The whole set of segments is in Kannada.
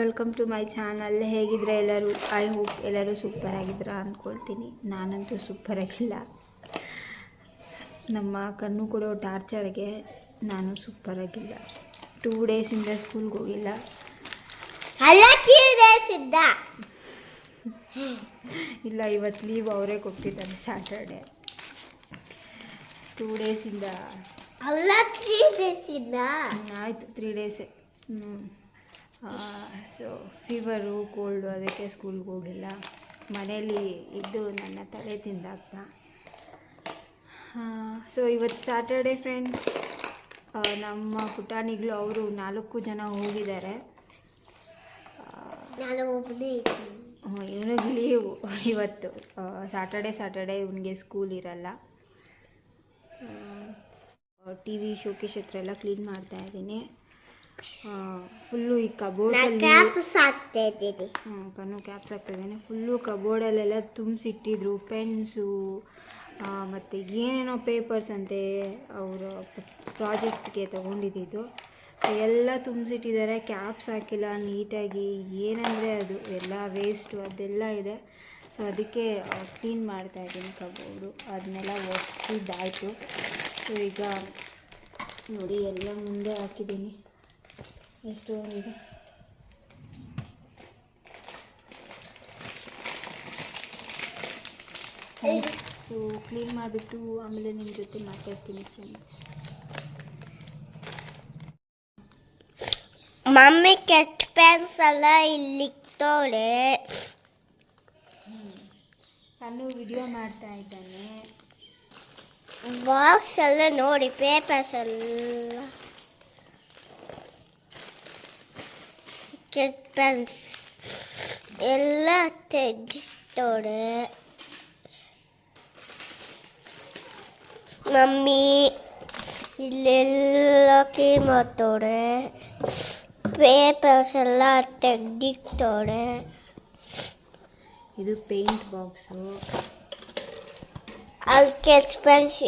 ವೆಲ್ಕಮ್ ಟು ಮೈ ಚಾನಲ್ ಹೇಗಿದ್ರೆ ಎಲ್ಲರೂ ಐ ಹೋಪ್ ಎಲ್ಲರೂ ಸೂಪರ್ ಆಗಿದ್ರ ಅಂದ್ಕೊಳ್ತೀನಿ ನಾನಂತೂ ಸೂಪರ್ ಆಗಿಲ್ಲ. ನಮ್ಮ ಕಣ್ಣು ಕೊಡೋ ಟಾರ್ಚರ್ಗೆ ನಾನು ಸೂಪರ್ ಆಗಿಲ್ಲ. ಟೂ ಡೇಸಿಂದ ಸ್ಕೂಲ್ಗೆ ಹೋಗಿಲ್ಲ. ಇಲ್ಲ ಇವತ್ತು ಲೀವ್ ಅವರೇ ಕೊಟ್ಟಿದ್ದಾರೆ ಸ್ಯಾಟರ್ಡೆ ಟೂ ಡೇಸಿಂದ ಆಯಿತು ತ್ರೀ ಡೇಸೇ ಹ್ಞೂ ಸೊ ಫೀವರು ಕೋಲ್ಡು ಅದಕ್ಕೆ ಸ್ಕೂಲ್ಗೆ ಹೋಗಿಲ್ಲ. ಮನೇಲಿ ಇದ್ದು ನನ್ನ ತಲೆ ತಿಂದಾಗ್ತಾ. ಸೊ ಇವತ್ತು ಸ್ಯಾಟರ್ಡೆ ಫ್ರೆಂಡ್ಸ್ ನಮ್ಮ ಪುಟಾಣಿಗಳು ಅವರು ನಾಲ್ಕು ಜನ ಹೋಗಿದ್ದಾರೆ. ಇವನಿಗೆ ಲೀವ್ ಇವತ್ತು. ಸ್ಯಾಟರ್ಡೆ ಸ್ಯಾಟರ್ಡೆ ಇವನಿಗೆ ಸ್ಕೂಲ್ ಇರಲ್ಲ. ಟಿ ವಿ ಶೋಕೇಶ್ ಹತ್ರ ಎಲ್ಲ ಕ್ಲೀನ್ ಮಾಡ್ತಾ ಇದ್ದೀನಿ. ಫುಲ್ಲು ಈ ಕಬೋರ್ಡ್ ಕಬೋರ್ಡಲ್ಲಿ ಕ್ಯಾಪ್ ಸಾಕ್ತಾ ಇದ್ದೀನಿ. ಕಣ್ಣು ಕ್ಯಾಪ್ಸ್ ಹಾಕ್ತಿದ್ದೇನೆ ಫುಲ್ಲು ಕಬೋರ್ಡಲ್ಲೆಲ್ಲ ತುಂಬಿಸಿಟ್ಟಿದ್ರು ಪೆನ್ಸು ಮತ್ತು ಏನೇನೋ ಪೇಪರ್ಸ್ ಅಂತೆ ಅವರು ಪ್ರಾಜೆಕ್ಟ್ಗೆ ತೊಗೊಂಡಿದ್ದು. ಎಲ್ಲ ತುಂಬಿಸಿಟ್ಟಿದ್ದಾರೆ ಕ್ಯಾಪ್ಸ್ ಹಾಕಿಲ್ಲ ನೀಟಾಗಿ ಏನಂದರೆ ಅದು ಎಲ್ಲ ವೇಸ್ಟು ಅದೆಲ್ಲ ಇದೆ. ಸೊ ಅದಕ್ಕೆ ಕ್ಲೀನ್ ಮಾಡ್ತಾ ಇದ್ದೀನಿ ಕಬೋರ್ಡು ಅದನ್ನೆಲ್ಲ ಒರೆಸಿದ್ದಾಯಿತು ಸೊ ಈಗ ನೋಡಿ ಎಲ್ಲ ಮುಂದೆ ಹಾಕಿದ್ದೀನಿ. ಎಷ್ಟೊಂದಿದೆ ಸೊ ಕ್ಲೀನ್ ಮಾಡಿಬಿಟ್ಟು ಆಮೇಲೆ ನಿಮ್ಮ ಜೊತೆ ಮಾತಾಡ್ತೀನಿ ಫ್ರೆಂಡ್ಸ್ ಮಮ್ಮಿ ಕೆಟ್ಟ ಪ್ಯಾನ್ಸ್ ಎಲ್ಲ ಇಲ್ಲಿಕ್ತವಳೆ ನಾನು ವಿಡಿಯೋ ಮಾಡ್ತಾ ಇದ್ದಾನೆ. ಬಾಕ್ಸ್ ಎಲ್ಲ ನೋಡಿ ಪೇಪರ್ಸ್ ಎಲ್ಲ. ಕೆಟ್ಟ ಪೆನ್ಸ್ ಎಲ್ಲ ತೆಗಿತವಳೆ ಮಮ್ಮಿ ಇಲ್ಲೆಲ್ಲ ಕ್ಲೀನ್ ಮಾಡ್ತವಳೆ ಪೇಪರ್ಸ್ ಎಲ್ಲ ತೆಗ್ದಿಕ್ತವಳೆ ಇದು ಪೇಂಟ್ ಬಾಕ್ಸು ಅಲ್ಲಿ ಕೆಟ್ಟ pens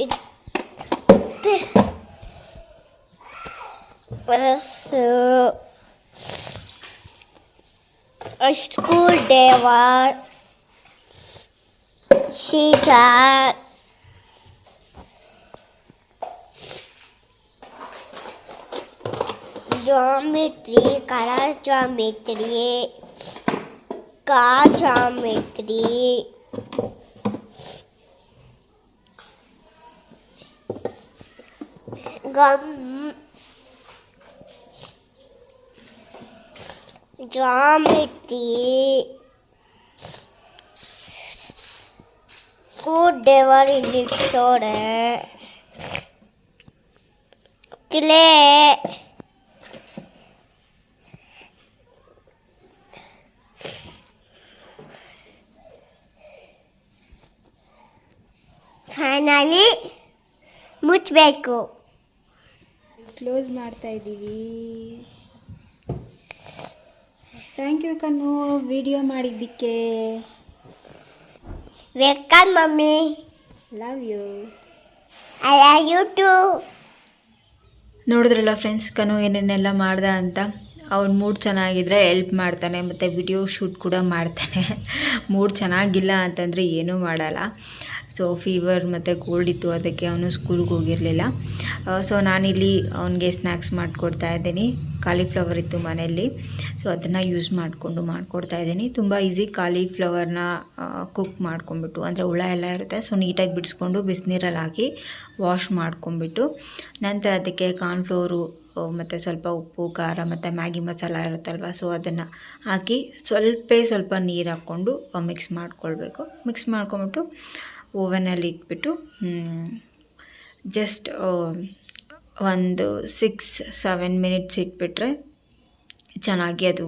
A school day was she taught geometry, color geometry, car geometry. Gum geometry, good devil in the store, clay. Finally ಮುಚ್ಚಬೇಕು ಕ್ಲೋಸ್ ಮಾಡ್ತಾ ಇದ್ದೀವಿ ಥ್ಯಾಂಕ್ ಯು ಕಣ್ಣು. ವಿಡಿಯೋ ಮಾಡಿದ್ದಕ್ಕೆ. Welcome mummy. Love you I love you too ನೋಡಿದ್ರಲ್ಲ ಫ್ರೆಂಡ್ಸ್ ಕನು ಏನೇನೆಲ್ಲ ಮಾಡ್ದ ಅಂತ? ಅವ್ನ ಮೂಡ್ ಚೆನ್ನಾಗಿದ್ರೆ ಎಲ್ಪ್ ಮಾಡ್ತಾನೆ ಮತ್ತು ವಿಡಿಯೋ ಶೂಟ್ ಕೂಡ ಮಾಡ್ತಾನೆ. ಮೂಡ್ ಚೆನ್ನಾಗಿಲ್ಲ ಅಂತಂದರೆ ಏನೂ ಮಾಡಲ್ಲ. ಸೊ ಫೀವರ್ ಮತ್ತು ಕೋಲ್ಡ್ ಇತ್ತು, ಅದಕ್ಕೆ ಅವನು ಸ್ಕೂಲ್ಗೆ ಹೋಗಿರಲಿಲ್ಲ. ಸೊ ನಾನಿಲ್ಲಿ ಅವನಿಗೆ ಸ್ನ್ಯಾಕ್ಸ್ ಮಾಡಿಕೊಡ್ತಾ ಇದ್ದೀನಿ. ಕಾಲಿಫ್ಲವರ್ ಇತ್ತು ಮನೆಯಲ್ಲಿ. ಸೊ ಅದನ್ನು ಯೂಸ್ ಮಾಡಿಕೊಂಡು ಮಾಡಿಕೊಡ್ತಾ ಇದ್ದೀನಿ. ತುಂಬ ಈಸಿ ಕಾಲಿಫ್ಲವರ್ನ ಕುಕ್ ಮಾಡ್ಕೊಂಬಿಟ್ಟು ಅಂದರೆ ಹುಳ ಎಲ್ಲ ಇರುತ್ತೆ ಸೊ ನೀಟಾಗಿ ಬಿಡಿಸ್ಕೊಂಡು ಬಿಸಿನೀರಲ್ಲಿ ಹಾಕಿ ವಾಶ್ ಮಾಡ್ಕೊಂಬಿಟ್ಟು ನಂತರ ಅದಕ್ಕೆ ಕಾರ್ನ್ಫ್ಲೋರು ಮತ್ತು ಸ್ವಲ್ಪ ಉಪ್ಪು, ಖಾರ ಮತ್ತು ಮ್ಯಾಗಿ ಮಸಾಲ ಇರುತ್ತಲ್ವ ಸೊ ಅದನ್ನು ಹಾಕಿ, ಸ್ವಲ್ಪ ಸ್ವಲ್ಪ ನೀರು ಹಾಕ್ಕೊಂಡು ಮಿಕ್ಸ್ ಮಾಡ್ಕೊಳ್ಬೇಕು. ಮಿಕ್ಸ್ ಮಾಡ್ಕೊಂಬಿಟ್ಟು ಓವನಲ್ಲಿ ಇಟ್ಬಿಟ್ಟು ಜಸ್ಟ್ ಒಂದು ಸಿಕ್ಸ್ ಸೆವೆನ್ ಮಿನಿಟ್ಸ್ ಇಟ್ಬಿಟ್ರೆ ಚೆನ್ನಾಗಿ ಅದು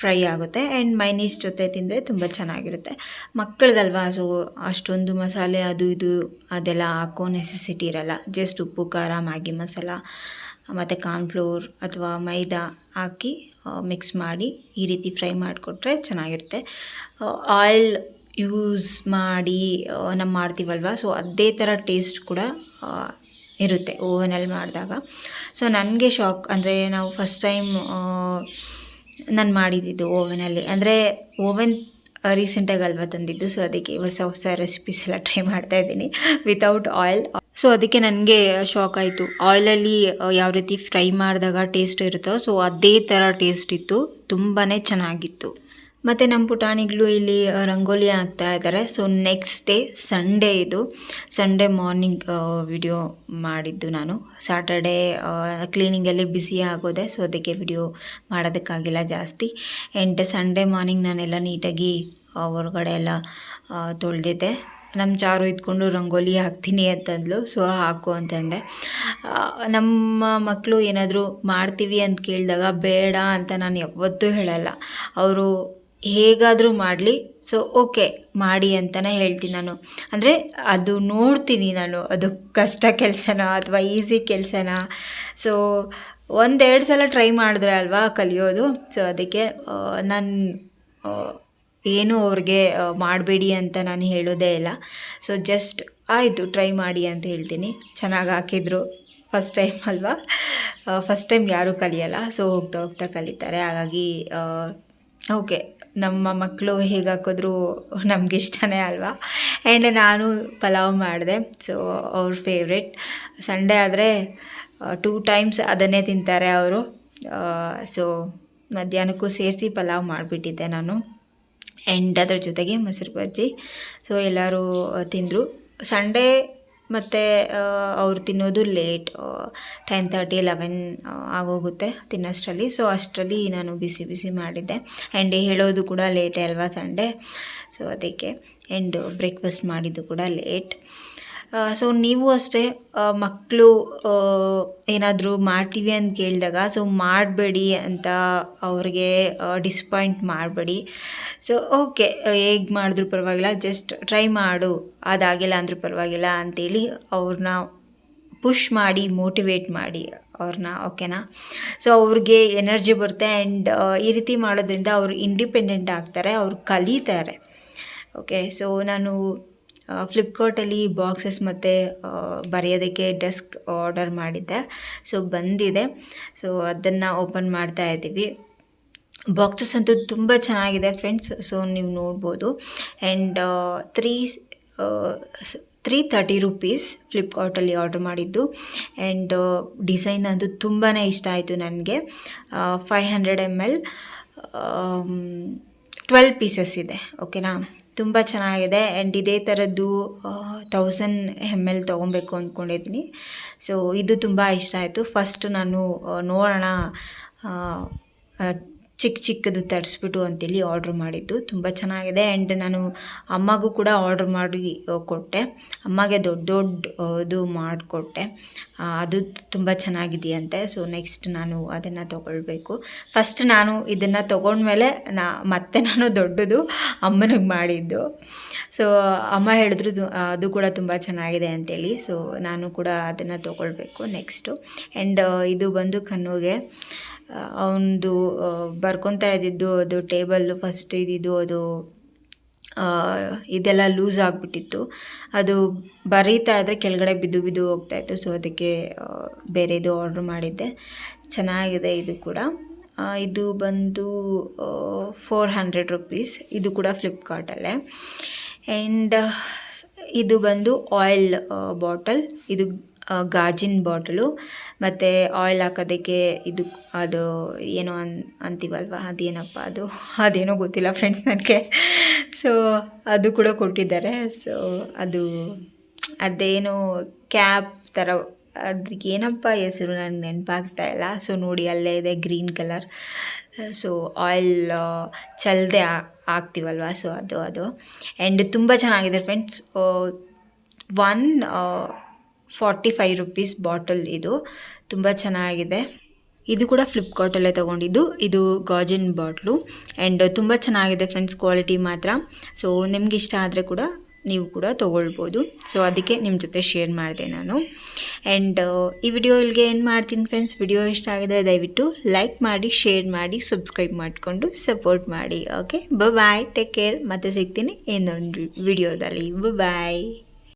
ಫ್ರೈ ಆಗುತ್ತೆ. ಆ್ಯಂಡ್ ಮೈನೀಸ್ ಜೊತೆ ತಿಂದರೆ ತುಂಬ ಚೆನ್ನಾಗಿರುತ್ತೆ. ಮಕ್ಕಳಿಗಲ್ವಾ ಸೊ ಅಷ್ಟೊಂದು ಮಸಾಲೆ ಅದು ಇದು ಅದೆಲ್ಲ ಹಾಕೋ ನೆಸೆಸಿಟಿ ಇರಲ್ಲ. ಜಸ್ಟ್ ಉಪ್ಪು, ಖಾರ, ಮ್ಯಾಗಿ ಮಸಾಲ, ಮತ್ತು ಕಾರ್ನ್ಫ್ಲೋರ್ ಅಥವಾ ಮೈದಾ ಹಾಕಿ ಮಿಕ್ಸ್ ಮಾಡಿ ಈ ರೀತಿ ಫ್ರೈ ಮಾಡಿಕೊಟ್ರೆ ಚೆನ್ನಾಗಿರುತ್ತೆ. ಆಯಿಲ್ ಯೂಸ್ ಮಾಡಿ ನಮ್ಮ ಮಾಡ್ತೀವಲ್ವ? ಸೊ ಅದೇ ಥರ ಟೇಸ್ಟ್ ಕೂಡ ಇರುತ್ತೆ ಓವನಲ್ಲಿ ಮಾಡಿದಾಗ. ಸೊ ನನಗೆ ಶಾಕ್ ಅಂದರೆ ನಾವು ಫಸ್ಟ್ ಟೈಮ್ ನಾನು ಮಾಡಿದ್ದಿದ್ದು ಓವನಲ್ಲಿ ಅಂದರೆ ಓವನ್ ರೀಸೆಂಟಾಗಿ ಅಲ್ವಾ ತಂದಿದ್ದು? ಸೊ ಅದಕ್ಕೆ ಹೊಸ ಹೊಸ ರೆಸಿಪೀಸ್ ಎಲ್ಲ ಟ್ರೈ ಮಾಡ್ತಾ ಇದ್ದೀನಿ ವಿತೌಟ್ ಆಯಿಲ್ ಸೊ ಅದಕ್ಕೆ ನನಗೆ ಶಾಕ್ ಆಯಿತು. ಆಯಿಲಲ್ಲಿ ಯಾವ ರೀತಿ ಫ್ರೈ ಮಾಡಿದಾಗ ಟೇಸ್ಟ್ ಇರುತ್ತೋ ಸೊ ಅದೇ ಥರ ಟೇಸ್ಟ್ ಇತ್ತು. ತುಂಬಾ ಚೆನ್ನಾಗಿತ್ತು. ಮತ್ತು ನಮ್ಮ ಪುಟಾಣಿಗಳು ಇಲ್ಲಿ ರಂಗೋಲಿ ಹಾಕ್ತಾ ಇದ್ದಾರೆ. ಸೊ ನೆಕ್ಸ್ಟ್ ಡೇ ಸಂಡೇ ಇದು. ಸಂಡೇ ಮಾರ್ನಿಂಗ್ ವಿಡಿಯೋ ಮಾಡಿದ್ದು ನಾನು. ಸ್ಯಾಟರ್ಡೇ ಕ್ಲೀನಿಂಗಲ್ಲಿ ಬ್ಯುಸಿ ಆಗೋದೆ ಸೊ ಅದಕ್ಕೆ ವಿಡಿಯೋ ಮಾಡೋದಕ್ಕಾಗಿಲ್ಲ ಜಾಸ್ತಿ. ಎಂಟು ಸಂಡೇ ಮಾರ್ನಿಂಗ್ ನಾನೆಲ್ಲ ನೀಟಾಗಿ ಹೊರಗಡೆ ಎಲ್ಲ ತೊಳೆದಿದ್ದೆ. ನಮ್ಮ ಚಾರು ಇದ್ಕೊಂಡು ರಂಗೋಲಿ ಹಾಕ್ತೀನಿ ಅಂತಂದ್ಲು ಸೊ ಹಾಕು ಅಂತಂದೆ. ನಮ್ಮ ಮಕ್ಕಳು ಏನಾದರೂ ಮಾಡ್ತೀವಿ ಅಂತ ಕೇಳಿದಾಗ ಬೇಡ ಅಂತ ನಾನು ಯಾವತ್ತೂ ಹೇಳಲ್ಲ. ಅವರು ಹೇಗಾದರೂ ಮಾಡಲಿ. ಸೊ ಓಕೆ ಮಾಡಿ ಅಂತಲೇ ಹೇಳ್ತೀನಿ ನಾನು. ಅಂದರೆ ಅದು ನೋಡ್ತೀನಿ ನಾನು, ಅದು ಕಷ್ಟ ಕೆಲಸನ ಅಥವಾ ಈಸಿ ಕೆಲಸನ? ಸೊ ಒಂದೆರಡು ಸಲ ಟ್ರೈ ಮಾಡಿದ್ರೆ ಅಲ್ವಾ ಕಲಿಯೋದು? ಸೊ ಅದಕ್ಕೆ ನಾನು ಏನು ಅವ್ರಿಗೆ ಮಾಡಬೇಡಿ ಅಂತ ನಾನು ಹೇಳೋದೇ ಇಲ್ಲ. ಸೊ ಜಸ್ಟ್ ಆಯಿತು ಟ್ರೈ ಮಾಡಿ ಅಂತ ಹೇಳ್ತೀನಿ. ಚೆನ್ನಾಗಿ ಹಾಕಿದ್ರು. ಫಸ್ಟ್ ಟೈಮ್ ಅಲ್ವಾ? ಫಸ್ಟ್ ಟೈಮ್ ಯಾರೂ ಕಲಿಯಲ್ಲ. ಸೊ ಹೋಗ್ತಾ ಹೋಗ್ತಾ ಕಲಿತಾರೆ. ಹಾಗಾಗಿ ಓಕೆ ನಮ್ಮ ಮಕ್ಕಳು ಹೇಗೆ ಹಾಕಿದ್ರು ನಮ್ಗೆ ಇಷ್ಟನೇ ಅಲ್ವಾ? ಆ್ಯಂಡ್ ನಾನು ಪಲಾವ್ ಮಾಡಿದೆ. ಸೊ ಅವ್ರ ಫೇವ್ರೆಟ್ ಸಂಡೇ ಆದರೆ ಟೂ ಟೈಮ್ಸ್ ಅದನ್ನೇ ತಿಂತಾರೆ ಅವರು. ಸೊ ಮಧ್ಯಾಹ್ನಕ್ಕೂ ಸೇರಿಸಿ ಪಲಾವ್ ಮಾಡಿಬಿಟ್ಟಿದ್ದೆ ನಾನು. ಆ್ಯಂಡ್ ಅದ್ರ ಜೊತೆಗೆ ಮೊಸರು ಬಜ್ಜಿ. ಸೊ ಎಲ್ಲರೂ ತಿಂದರು. ಸಂಡೇ ಮತ್ತು ಅವ್ರು ತಿನ್ನೋದು ಲೇಟ್ ಟೆನ್ ತರ್ಟಿ ಲೆವೆನ್ ಆಗೋಗುತ್ತೆ ತಿನ್ನೋಷ್ಟರಲ್ಲಿ. ಸೊ ಅಷ್ಟರಲ್ಲಿ ನಾನು ಬಿಸಿ ಬಿಸಿ ಮಾಡಿದ್ದೆ. ಆ್ಯಂಡ್ ಹೇಳೋದು ಕೂಡ ಲೇಟೇ ಅಲ್ವಾ ಸಂಡೇ? ಸೊ ಅದಕ್ಕೆ ಆ್ಯಂಡ್ ಬ್ರೇಕ್ಫಾಸ್ಟ್ ಮಾಡಿದ್ದು ಕೂಡ ಲೇಟ್ ಸೊ ನೀವು ಅಷ್ಟೇ ಮಕ್ಕಳು ಏನಾದರೂ ಮಾಡ್ತೀವಿ ಅಂತ ಕೇಳಿದಾಗ ಸೊ ಮಾಡಬೇಡಿ ಅಂತ ಅವ್ರಿಗೆ ಡಿಸಪಾಯಿಂಟ್ ಮಾಡಬೇಡಿ. ಸೊ ಓಕೆ ಹೇಗೆ ಮಾಡಿದ್ರು ಪರವಾಗಿಲ್ಲ ಜಸ್ಟ್ ಟ್ರೈ ಮಾಡು, ಅದಾಗಿಲ್ಲ ಅಂದರೂ ಪರವಾಗಿಲ್ಲ ಅಂತೇಳಿ ಅವ್ರನ್ನ ಪುಷ್ ಮಾಡಿ ಮೋಟಿವೇಟ್ ಮಾಡಿ ಅವ್ರನ್ನ ಓಕೆನಾ ಸೊ ಅವ್ರಿಗೆ ಎನರ್ಜಿ ಬರುತ್ತೆ ಆ್ಯಂಡ್ ಈ ರೀತಿ ಮಾಡೋದ್ರಿಂದ ಅವರು ಇಂಡಿಪೆಂಡೆಂಟ್ ಆಗ್ತಾರೆ, ಅವ್ರು ಕಲಿತಾರೆ. ಓಕೆ ಸೊ ನಾನು ಫ್ಲಿಪ್ಕಾರ್ಟಲ್ಲಿ ಬಾಕ್ಸಸ್ ಮತ್ತು ಬರೆಯೋದಕ್ಕೆ ಡೆಸ್ಕ್ ಆರ್ಡರ್ ಮಾಡಿದ್ದೆ. ಸೊ ಬಂದಿದೆ. ಸೊ ಅದನ್ನು ಓಪನ್ ಮಾಡ್ತಾ ಇದ್ದೀವಿ. ಬಾಕ್ಸಸ್ ಅಂತೂ ತುಂಬ ಚೆನ್ನಾಗಿದೆ ಫ್ರೆಂಡ್ಸ್ ಸೊ ನೀವು ನೋಡ್ಬೋದು. And three three thirty rupees ಫ್ಲಿಪ್ಕಾರ್ಟಲ್ಲಿ ಆರ್ಡ್ರ್ ಮಾಡಿದ್ದು. ಆ್ಯಂಡ್ ಡಿಸೈನ್ ಅಂತೂ ತುಂಬಾ ಇಷ್ಟ ಆಯಿತು ನನಗೆ. Five hundred M L twelve pieces ಇದೆ. ಓಕೆನಾ ತುಂಬ ಚೆನ್ನಾಗಿದೆ. ಆ್ಯಂಡ್ ಇದೇ ಥರದ್ದು ತೌಸಂಡ್ ಎಂ ಎಲ್ ತೊಗೊಬೇಕು ಅಂದ್ಕೊಂಡಿದ್ದೀನಿ ಸೊ ಇದು ತುಂಬ ಇಷ್ಟ ಆಯಿತು. ಫಸ್ಟ್ ನಾನು ನೋಡೋಣ ಚಿಕ್ಕ ಚಿಕ್ಕದು ತರಿಸ್ಬಿಟ್ಟು ಅಂತೇಳಿ ಆರ್ಡ್ರ್ ಮಾಡಿದ್ದು. ತುಂಬ ಚೆನ್ನಾಗಿದೆ. ಆ್ಯಂಡ್ ನಾನು ಅಮ್ಮಗೂ ಕೂಡ ಆರ್ಡ್ರ್ ಮಾಡಿ ಕೊಟ್ಟೆ. ಅಮ್ಮಗೆ ದೊಡ್ಡ ದೊಡ್ಡದು ಮಾಡಿಕೊಟ್ಟೆ. ಅದು ತುಂಬ ಚೆನ್ನಾಗಿದೆಯಂತೆ. ಸೊ ನೆಕ್ಸ್ಟ್ ನಾನು ಅದನ್ನು ತೊಗೊಳ್ಬೇಕು. ಫಸ್ಟ್ ನಾನು ಇದನ್ನು ತೊಗೊಂಡ್ಮೇಲೆ ನಾ, ಮತ್ತೆ ನಾನು ದೊಡ್ಡದು ಅಮ್ಮನಿಗೆ ಮಾಡಿದ್ದು. ಸೊ ಅಮ್ಮ ಹೇಳಿದ್ರು ಅದು ಕೂಡ ತುಂಬ ಚೆನ್ನಾಗಿದೆ ಅಂತೇಳಿ. ಸೊ ನಾನು ಕೂಡ ಅದನ್ನು ತೊಗೊಳ್ಬೇಕು. ನೆಕ್ಸ್ಟು ಆ್ಯಂಡ್ ಇದು ಬಂದು ಕಣ್ಣುಗೆ ಅವನದು ಬರ್ಕೊತಾ ಇದ್ದಿದ್ದು ಅದು ಟೇಬಲ್ಲು ಫಸ್ಟ್ ಇದ್ದಿದ್ದು ಅದು ಇದೆಲ್ಲ ಲೂಸ್ ಆಗಿಬಿಟ್ಟಿತ್ತು. ಅದು ಬರೀತಾ ಇದ್ದರೆ ಕೆಳಗಡೆ ಬಿದ್ದು ಬಿದ್ದು ಹೋಗ್ತಾಯಿತ್ತು ಸೊ ಅದಕ್ಕೆ ಬೇರೆದು ಆರ್ಡ್ರ್ ಮಾಡಿದ್ದೆ. ಚೆನ್ನಾಗಿದೆ ಇದು ಕೂಡ. ಇದು ಬಂದು ಫೋರ್ ಹಂಡ್ರೆಡ್ ರುಪೀಸ್ ಇದು ಕೂಡ ಫ್ಲಿಪ್ಕಾರ್ಟಲ್ಲೇ ಆ್ಯಂಡ್ ಇದು ಬಂದು ಆಯಿಲ್ ಬಾಟಲ್ ಇದು ಗಾಜಿನ ಬಾಟಲು ಮತ್ತು ಆಯಿಲ್ ಹಾಕೋದಕ್ಕೆ ಇದು ಅದು ಏನೋ ಅನ್, ಅಂತೀವಲ್ವ? ಅದೇನಪ್ಪ ಅದು? ಅದೇನೋ ಗೊತ್ತಿಲ್ಲ ಫ್ರೆಂಡ್ಸ್ ನನಗೆ. ಸೊ ಅದು ಕೂಡ ಕೊಟ್ಟಿದ್ದಾರೆ. ಸೊ ಅದು ಅದೇನೋ ಕ್ಯಾಪ್ ಥರ ಅದ್ರಿಗೆ ಏನಪ್ಪ ಹೆಸರು ನನಗೆ ನೆನಪಾಗ್ತಾ ಇಲ್ಲ. ಸೊ ನೋಡಿ ಅಲ್ಲೇ ಇದೆ ಗ್ರೀನ್ ಕಲರ್ ಸೊ ಆಯಿಲ್ ಚಲ್ಲದೆ ಹಾಕ್ತೀವಲ್ವ? ಸೊ ಅದು ಅದು. ಆ್ಯಂಡ್ ತುಂಬ ಚೆನ್ನಾಗಿದೆ friends one forty five rupees bottle ಇದು. ತುಂಬ ಚೆನ್ನಾಗಿದೆ. ಇದು ಕೂಡ ಫ್ಲಿಪ್ಕಾರ್ಟಲ್ಲೇ ತೊಗೊಂಡಿದ್ದು. ಇದು ಗಾಜಿನ್ ಬಾಟ್ಲು ಆ್ಯಂಡ್ ತುಂಬ ಚೆನ್ನಾಗಿದೆ ಫ್ರೆಂಡ್ಸ್ ಕ್ವಾಲಿಟಿ ಮಾತ್ರ. ಸೊ ನಿಮ್ಗೆ ಇಷ್ಟ ಆದರೆ ಕೂಡ ನೀವು ಕೂಡ ತೊಗೊಳ್ಬೋದು. ಸೊ ಅದಕ್ಕೆ ನಿಮ್ಮ ಜೊತೆ ಶೇರ್ ಮಾಡಿದೆ ನಾನು. ಆ್ಯಂಡ್ ಈ ವಿಡಿಯೋ ಇಲ್ಲಿಗೆ ಏನು ಮಾಡ್ತೀನಿ ಫ್ರೆಂಡ್ಸ್ ವಿಡಿಯೋ ಇಷ್ಟ ಆಗಿದೆ ದಯವಿಟ್ಟು ಲೈಕ್ ಮಾಡಿ ಶೇರ್ ಮಾಡಿ ಸಬ್ಸ್ಕ್ರೈಬ್ ಮಾಡಿಕೊಂಡು ಸಪೋರ್ಟ್ ಮಾಡಿ. ಓಕೆ ಬಾಯ್ ಟೇಕ್ ಕೇರ್ ಮತ್ತೆ ಸಿಗ್ತೀನಿ ಇನ್ನೊಂದು ವಿಡಿಯೋದಲ್ಲಿ ಬಾಯ್